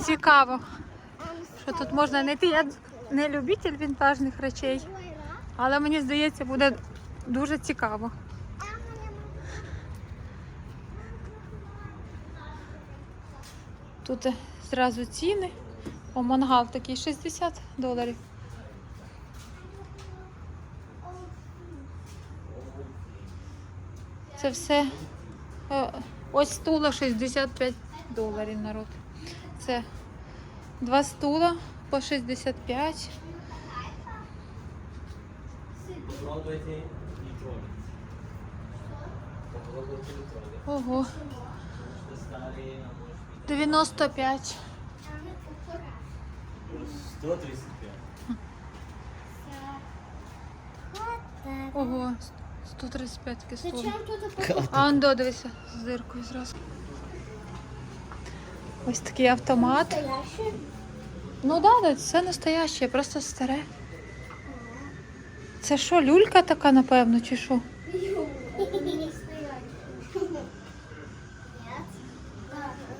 цікаво, що тут можна знайти. Я не любитель вінтажних речей, але мені здається, буде дуже цікаво. Тут зразу ціни. О, мангал такий 60 доларів. Це все. е, Ось стула 65 доларів народ. Це два стула по 65. Попробуйте нічого. Попробуйте нічого. Ого, Що старі, а може 95. 135. Ого, 135 стула. Зачем тут А он до, дивися, з диркою зразу. Ось такий автомат. Ну да, да, це настояще, просто старе. Це що, люлька така, напевно, чи що?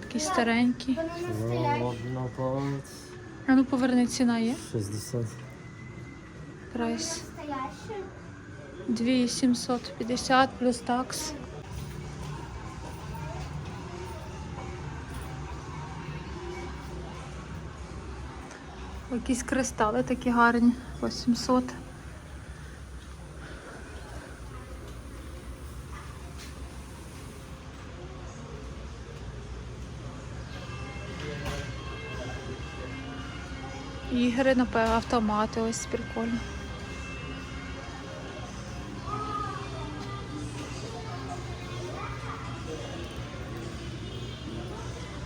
Такий старенький. А ну поверни, ціна є. 60. Прайс. Настоящий. 2750 плюс такс. Якісь кристали такі гарні. 800. Ігри, напевно, автомати, ось прикольно.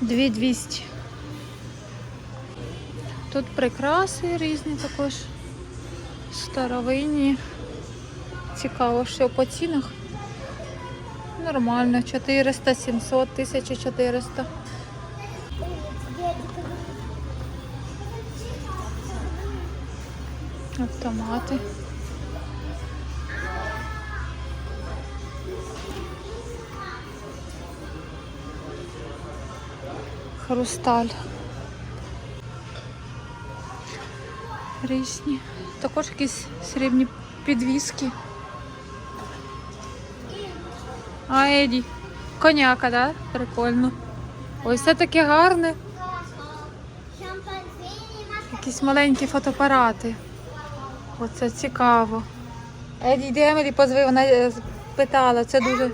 Дві двісті. Тут прикраси різні також. Старовинні. Цікаво, що по цінах. Нормально, 400, 700, 1400. Автомати. Хрусталь. Різні. Також якісь срібні підвіски. А, Еді. Коняка, да? Прикольно. Ось це таке гарне. Якісь маленькі фотоапарати. Оце цікаво. Еді, йди Емілі позви, вона е, питала. Це дуже.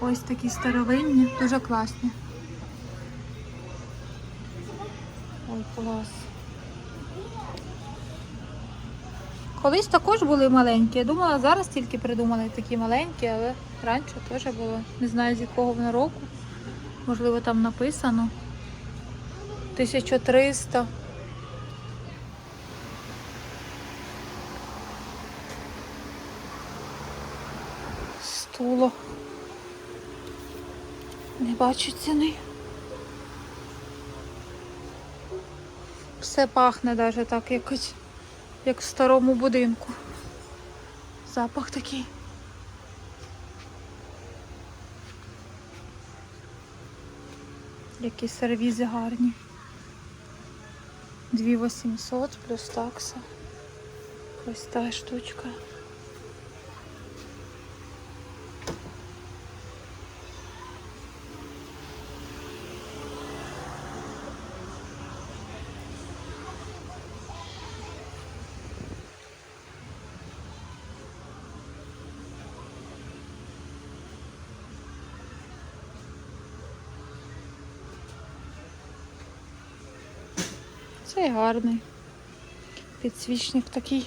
Ось такі старовинні, дуже класні. Ой, клас. Колись також були маленькі. Я думала, зараз тільки придумали такі маленькі, але раніше теж було. Не знаю з якого воно року. Можливо, там написано. 1300. Стуло. Не бачу ціни. Все пахне навіть так якось, як в старому будинку. Запах такий. Які сервізи гарні. 2800 плюс такса. Ось та штучка. Цей гарний. Підсвічник такий.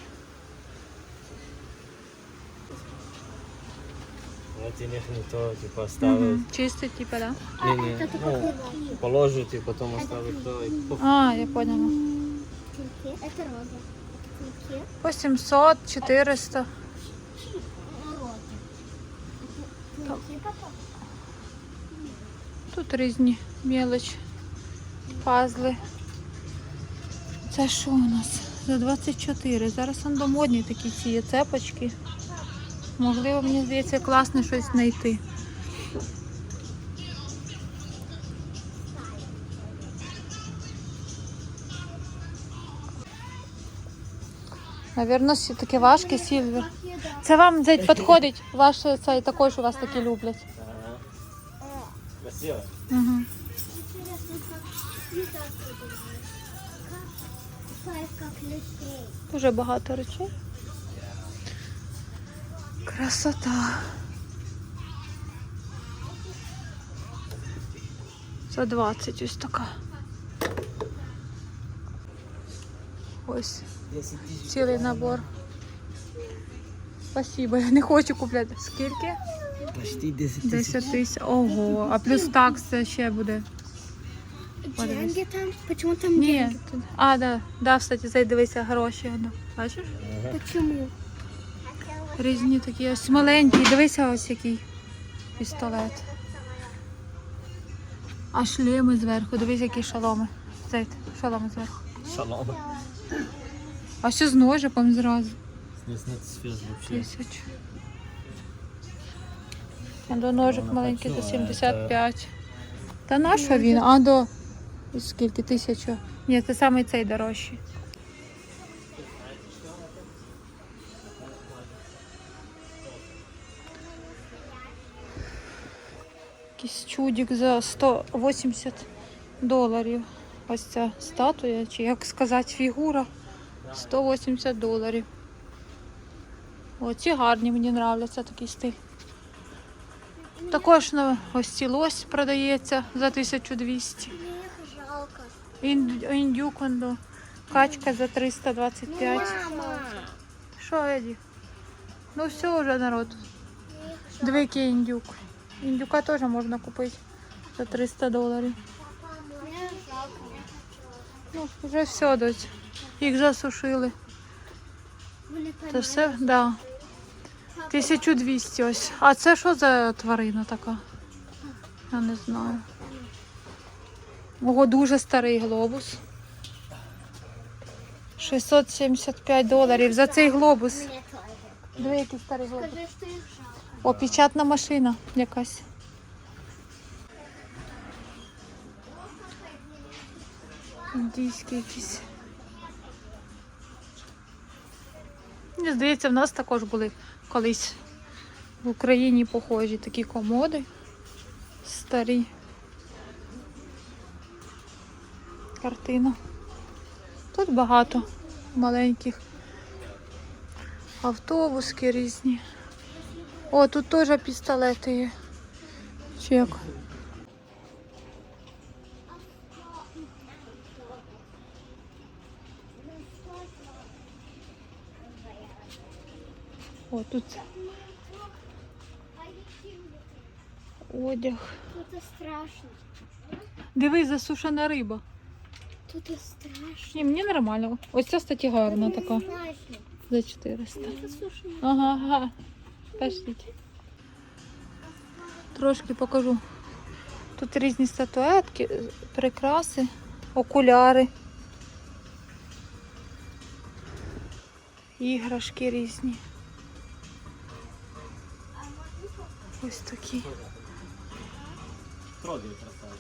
І то, типу, ставить. Мгм. Чистий, типу, да? Ні, ні, ну, положити, потім оставити то і пуф. А, я поняла. Это роза. Это. По 700, 400. Роза. Кульки потом. Тут різні мелочі, пазли. Це що у нас? За 24. Зараз модні такі ці цепочки. Можливо, мені здається, класно щось знайти. Навірно, таке важке сільвер. Це вам дядь, підходить, ваш цей також у вас такі люблять. Ага. Угу. Дуже багато речей. Красота. За 20 ось така. Ось цілий набор. Спасибо, я не хочу купляти. Скільки? Почти 10 тисяч. 10 тисяч. Ого, а плюс такса ще буде. Деньги там? Почему там Ні, деньги? а, да, да, кстати, зай дивися гроші. воно. Бачиш? Ага. Почему? Різні такі ось маленькі. Дивися ось який пістолет. А шлеми зверху. Дивись, які шаломи. Зайд, шаломи зверху. Шалом. А все з ножиком зразу. Нет свежих вообще. Тисяч. А до ножик маленький до 75. Та на що він? А до скільки? Тисячу? Ні, це саме цей дорожчий. Якийсь чудик за 180 доларів. Ось ця статуя, чи як сказати, фігура 180 доларів. О, ці гарні мені нравляться такий стиль. Також на ось ці лось продається за 1200. Мне их жалко. Ін- Індюк он до качка за 325. Мама. Що, Еді? Ну все вже народ. Який індюк. Індюка теж можна купити за 300 доларів. Ну, вже все дось. Їх засушили. Це все, да. 1200 ось. А це що за тварина така? Я не знаю. Ого, дуже старий глобус. 675 доларів за цей глобус. Диви, який старий глобус. О, печатна машина якась. Індійський якийсь. Мені здається, в нас також були колись в Україні похожі такі комоди старі. Картина. Тут багато маленьких автобуски різні. О, тут теж пістолети є. Чи як? О, тут одяг. Тут страшно. Дивись, засушена риба. Тут страшно. Ні, мені нормально. Ось ця, кстати, гарна така. Страшно. За 400. Тут страшно. Ага, ага. Пошліть. Трошки покажу. Тут різні статуетки, прикраси, окуляри. Іграшки різні. Ось такі. Трогай красавец.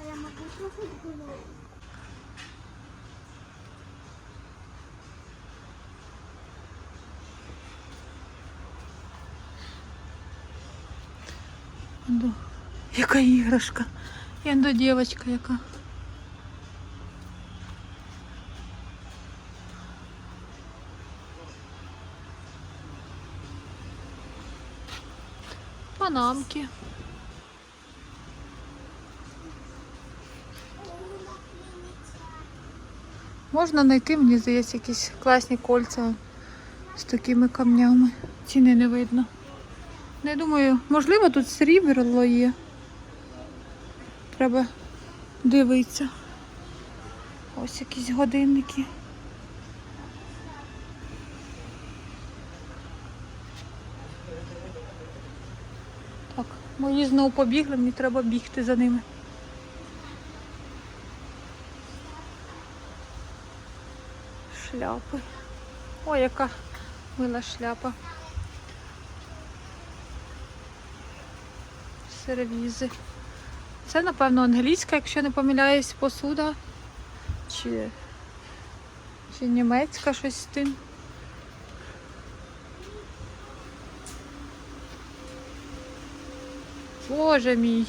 А я можу трохи Яка іграшка. І андо дівчинка яка. Панамки. Можна знайти, мені здається, якісь класні кольця з такими камнями. Ціни не видно. Не думаю, можливо, тут срібло є. Треба дивитися. Ось якісь годинники. Так, мої знову побігли, мені треба бігти за ними. Шляпи. Ой, яка мила шляпа. сервізи. Це, напевно, англійська, якщо не помиляюсь, посуда. Чи чи німецька щось з тим. Боже мій.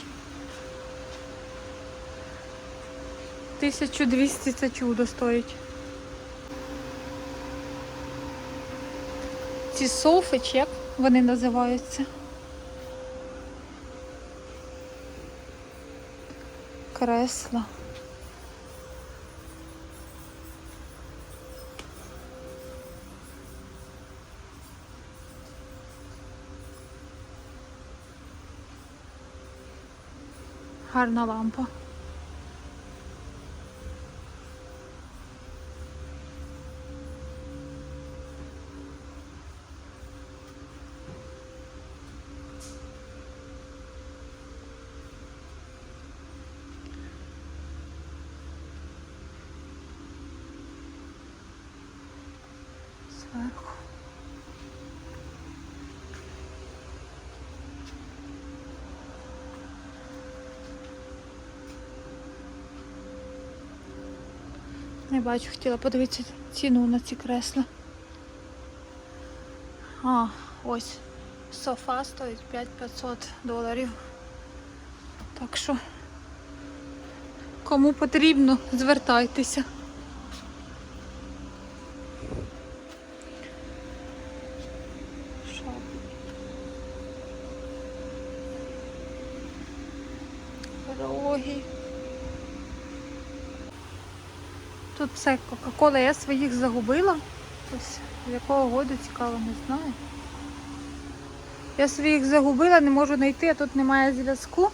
1200 це чудо стоїть. Ці софи, чи як вони називаються? Кресла. Гарна лампа. Зверху. Не бачу, хотіла подивитися ціну на ці кресла. А, ось. Софа стоїть 5500 доларів. Так що, кому потрібно, звертайтеся. Що? Роги. Тут все Кока-Кола, я своїх загубила. Ось з якого году цікаво, не знаю. Я своїх загубила, не можу знайти, а тут немає зв'язку.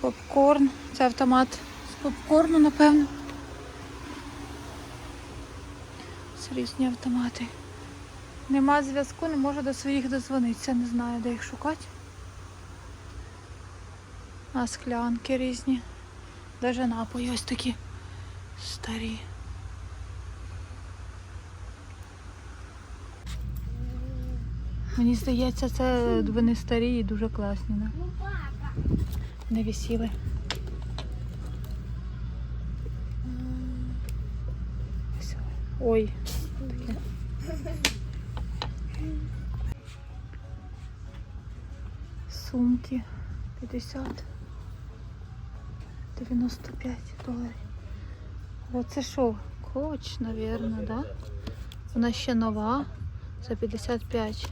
Попкорн. Це автомат з попкорну, напевно. Це автомати. Нема зв'язку, не можу до своїх дозвонитися, не знаю, де їх шукати. А склянки різні. Даже напої ось такі старі. Мені здається, це вони старі і дуже класні? Ну, не висіли. Ой, Сумки 50, 95 доларів. Оце що? Коч, напевно, да? Вона ще нова. За 55.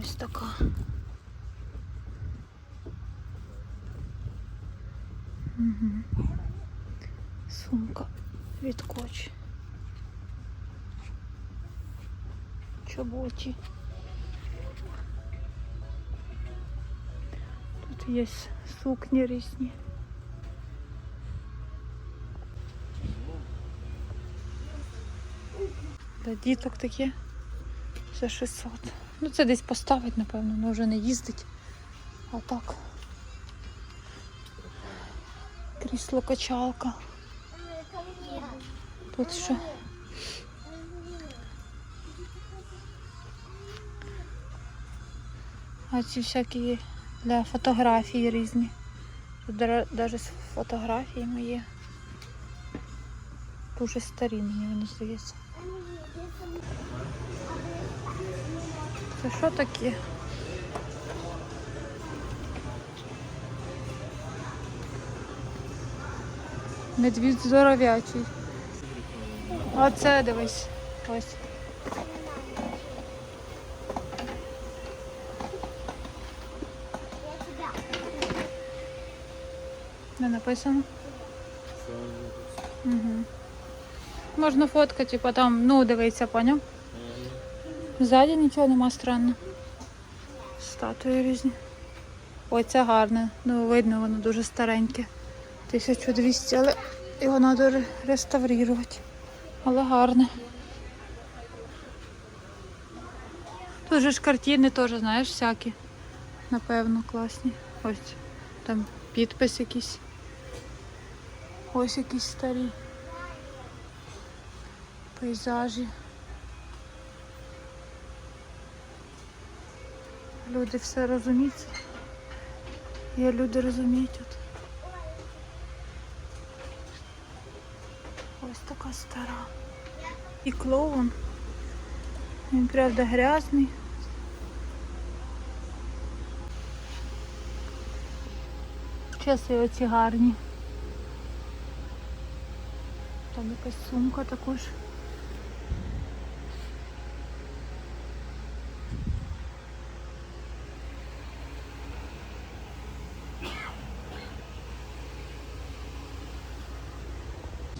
Ось така. Угу. Сумка від коч. Чоботі. Тут є сукні різні. Для діток таке за 600. Ну це десь поставить, напевно, ну вже не їздить. А так. Крісло качалка. Тут що? А ці всякі для фотографій різні. Тут навіть з фотографіями є. Дуже старі мені вони здається. Це що таке? Медвідь здоров'ячий. Оце дивись. Ось. Я тебя. Не написано. Угу. Можна фоткати, типу там, ну дивися, поняв? Ззаді нічого нема странно. Статуї різні. Ой, це гарне. Ну, видно, воно дуже стареньке. 1200, але його треба реставрувати. Але гарне. Тут же ж картини теж, знаєш, всякі. Напевно, класні. Ось там підпис якийсь. Ось якісь старі пейзажі. Люди все розуміють. Я люди розуміють от. Ось така стара. І клоун. Він правда грязний. Часи оці гарні. Там якась сумка також.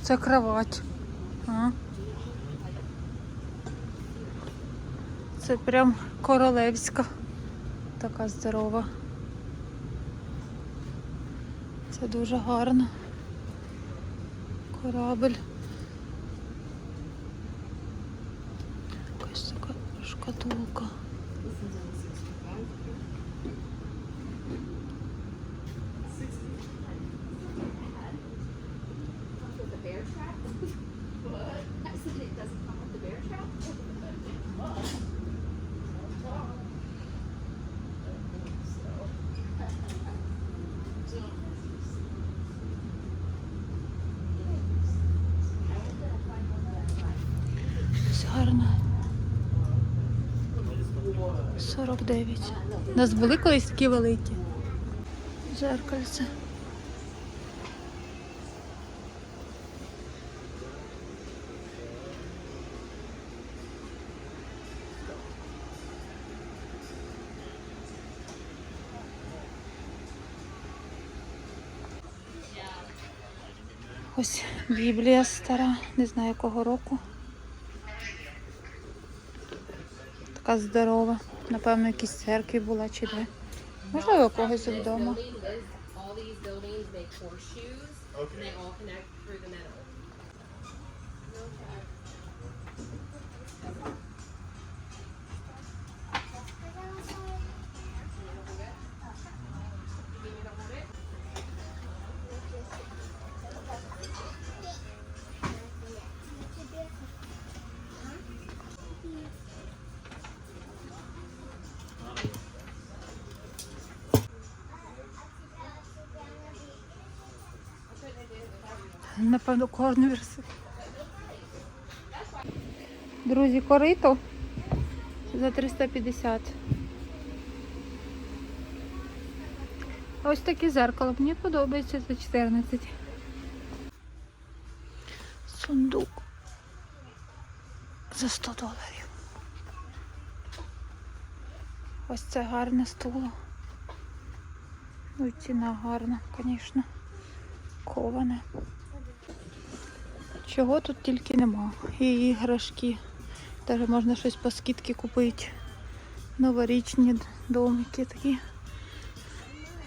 Це кровать. А. Це прям королевська. Така здорова. Це дуже гарно. Корабель. Якась така шкатулка. Ось гарно. 49. У нас були колись такі великі. Зеркальце. Ось Біблія стара, не знаю якого року. Така здорова. Напевно, якісь церкві була чи де. Можливо, когось вдома. Напевно, кожну версію. Друзі, корито за 350. Ось таке зеркало. Мені подобається за 14. Сундук за 100 доларів. Ось це гарне стуло. Ну, ціна гарна, звісно. Коване. Чого тут тільки нема. І іграшки. Даже можна щось по скидці купити. Новорічні домики такі.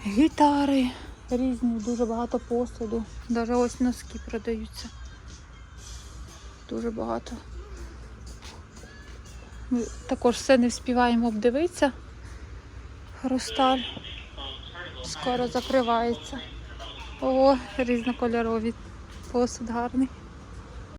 Гітари різні, дуже багато посуду. Даже ось носки продаються. Дуже багато. Ми також все не вспіваємо обдивитися. Хрусталь скоро закривається. О, різнокольорові. Посуд гарний.